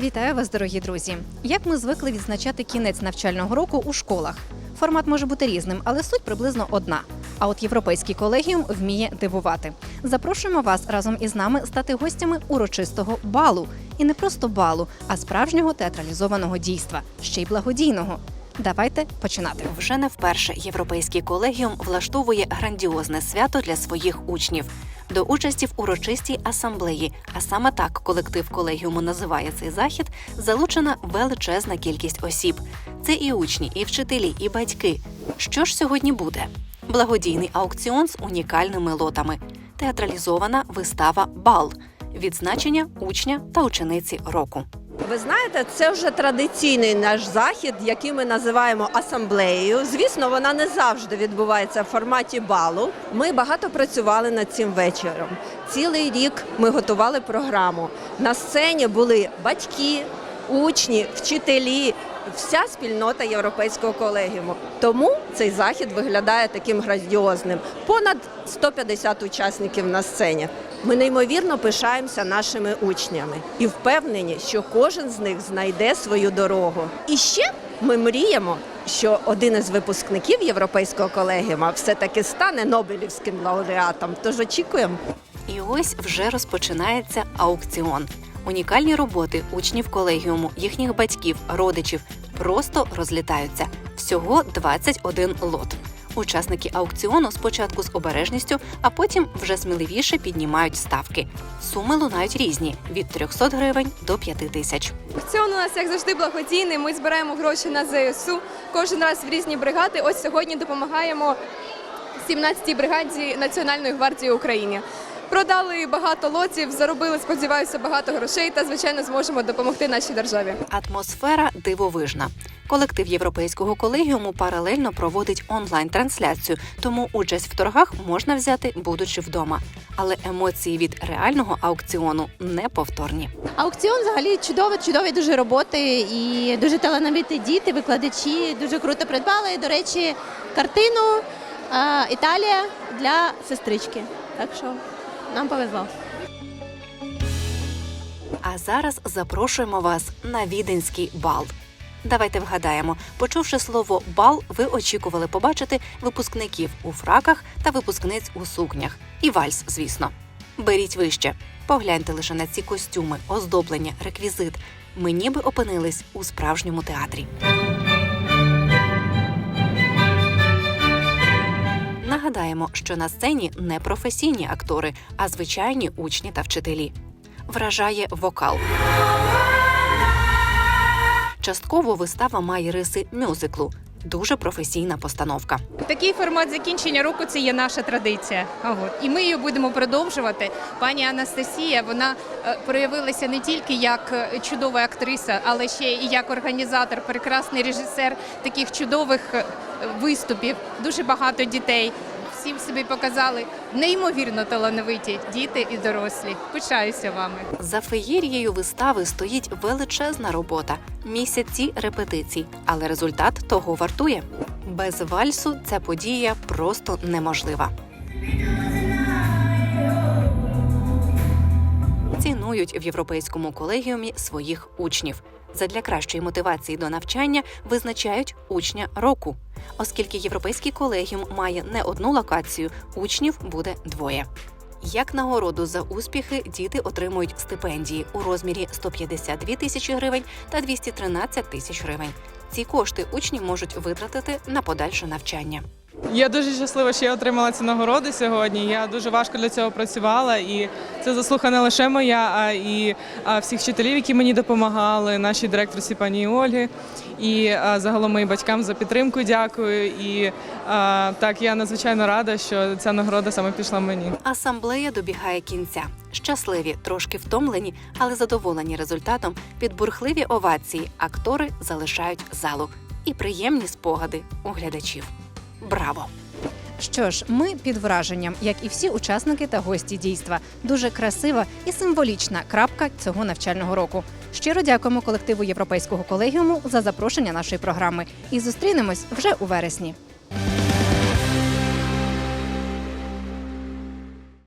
Вітаю вас, дорогі друзі! Як ми звикли відзначати кінець навчального року у школах? Формат може бути різним, але суть приблизно одна. А от європейський колегіум вміє дивувати. Запрошуємо вас разом із нами стати гостями урочистого балу. І не просто балу, а справжнього театралізованого дійства, ще й благодійного. Давайте починати. Вже не вперше європейський колегіум влаштовує грандіозне свято для своїх учнів. До участі в урочистій асамблеї, а саме так колектив колегіуму називає цей захід, залучена величезна кількість осіб. Це і учні, і вчителі, і батьки. Що ж сьогодні буде? Благодійний аукціон з унікальними лотами, театралізована вистава Бал, відзначення учня та учениці року. Ви знаєте, це вже традиційний наш захід, який ми називаємо асамблеєю. Звісно, вона не завжди відбувається в форматі балу. Ми багато працювали над цим вечором. Цілий рік ми готували програму. На сцені були батьки, учні, вчителі. Вся спільнота європейського колегіуму. Тому цей захід виглядає таким грандіозним. Понад 150 учасників на сцені. Ми неймовірно пишаємося нашими учнями і впевнені, що кожен з них знайде свою дорогу. І ще ми мріємо, що один із випускників європейського колегіума все-таки стане Нобелівським лауреатом. Тож очікуємо. І ось вже розпочинається аукціон. Унікальні роботи учнів колегіуму, їхніх батьків, родичів просто розлітаються. Всього 21 лот. Учасники аукціону спочатку з обережністю, а потім вже сміливіше піднімають ставки. Суми лунають різні від 300 гривень до 5 тисяч. Аукціон у нас як завжди благодійний. Ми збираємо гроші на ЗСУ кожен раз в різні бригади. Ось сьогодні допомагаємо 17-й бригаді Національної гвардії України. Продали багато лотів, заробили, сподіваюся, багато грошей та звичайно зможемо допомогти нашій державі. Атмосфера дивовижна. Колектив європейського колегіуму паралельно проводить онлайн-трансляцію, тому участь в торгах можна взяти, будучи вдома. Але емоції від реального аукціону неповторні. Аукціон взагалі чудовий, чудові дуже роботи і дуже талановиті діти, викладачі дуже круто придбали. До речі, картину е, Італія для сестрички. Так що нам повезло. А зараз запрошуємо вас на віденський бал. Давайте вгадаємо, почувши слово бал, ви очікували побачити випускників у фраках та випускниць у сукнях. І вальс, звісно. Беріть вище. Погляньте лише на ці костюми, оздоблення, реквізит. Ми ніби опинились у справжньому театрі. Нагадаємо, що на сцені не професійні актори, а звичайні учні та вчителі. Вражає вокал. Частково вистава має риси мюзиклу. Дуже професійна постановка. Такий формат закінчення року це є наша традиція. І ми її будемо продовжувати. Пані Анастасія вона е, проявилася не тільки як е, чудова актриса, але ще і як організатор, прекрасний режисер таких чудових е, виступів. Дуже багато дітей. Всім собі показали неймовірно талановиті діти і дорослі. Пишаюся вами. За феєрією вистави стоїть величезна робота, місяці репетицій, але результат того вартує. Без вальсу ця подія просто неможлива. Цінують в європейському колегіумі своїх учнів. Задля кращої мотивації до навчання визначають учня року. Оскільки європейський колегіум має не одну локацію, учнів буде двоє. Як нагороду за успіхи діти отримують стипендії у розмірі 152 тисячі гривень та 213 тисяч гривень. Ці кошти учні можуть витратити на подальше навчання. Я дуже щаслива, що я отримала цю нагороду сьогодні. Я дуже важко для цього працювала, і це заслуга не лише моя, а і всіх вчителів, які мені допомагали, нашій директорці пані Ольги, і загалом моїм батькам за підтримку. Дякую. І так я надзвичайно рада, що ця нагорода саме пішла мені. Асамблея добігає кінця. Щасливі, трошки втомлені, але задоволені результатом. Під бурхливі овації актори залишають залу і приємні спогади у глядачів. Браво! Що ж, ми під враженням, як і всі учасники та гості дійства. Дуже красива і символічна крапка цього навчального року. Щиро дякуємо колективу Європейського колегіуму за запрошення нашої програми. І зустрінемось вже у вересні.